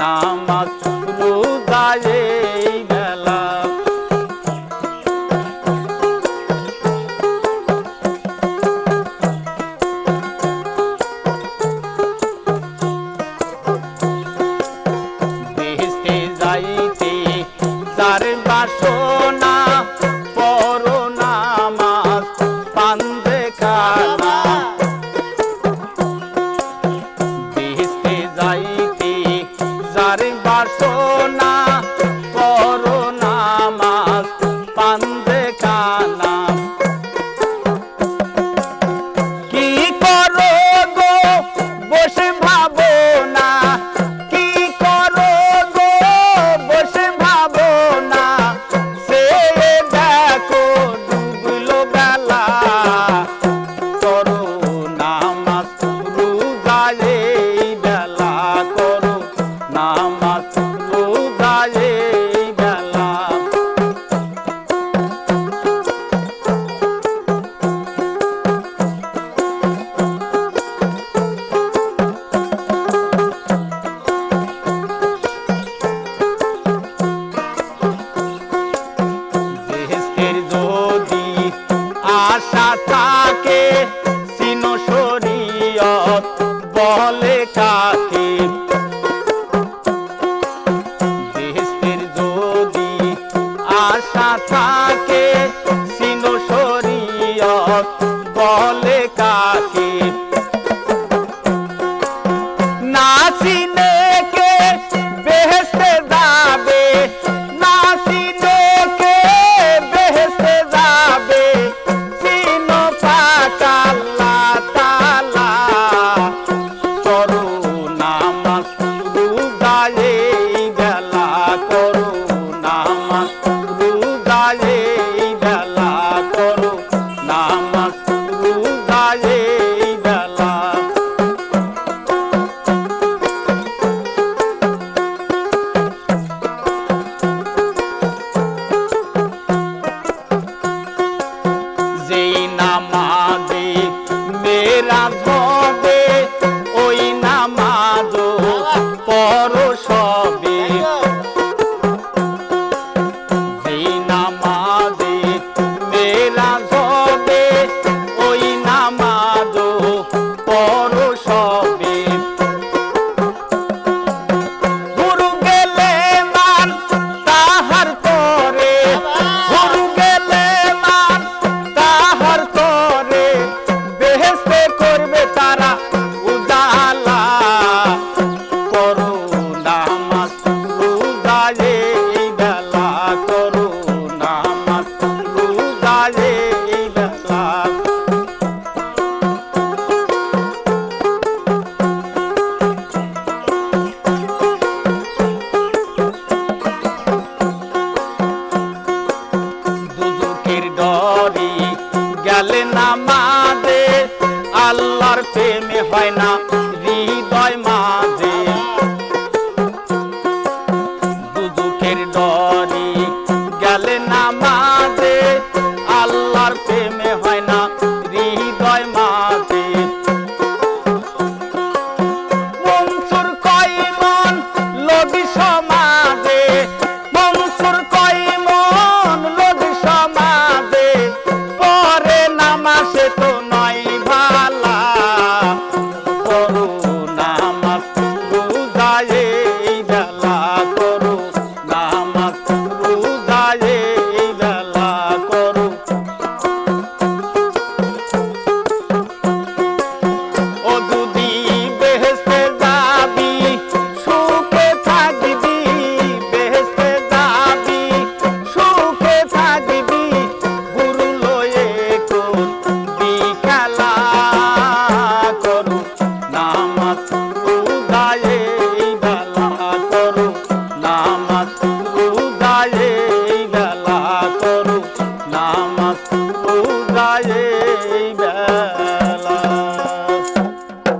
নামাজ রোজায় কাকে সিনো শরীয়ত বলে কাকে? দেশের যদি আশা থাকে হয় না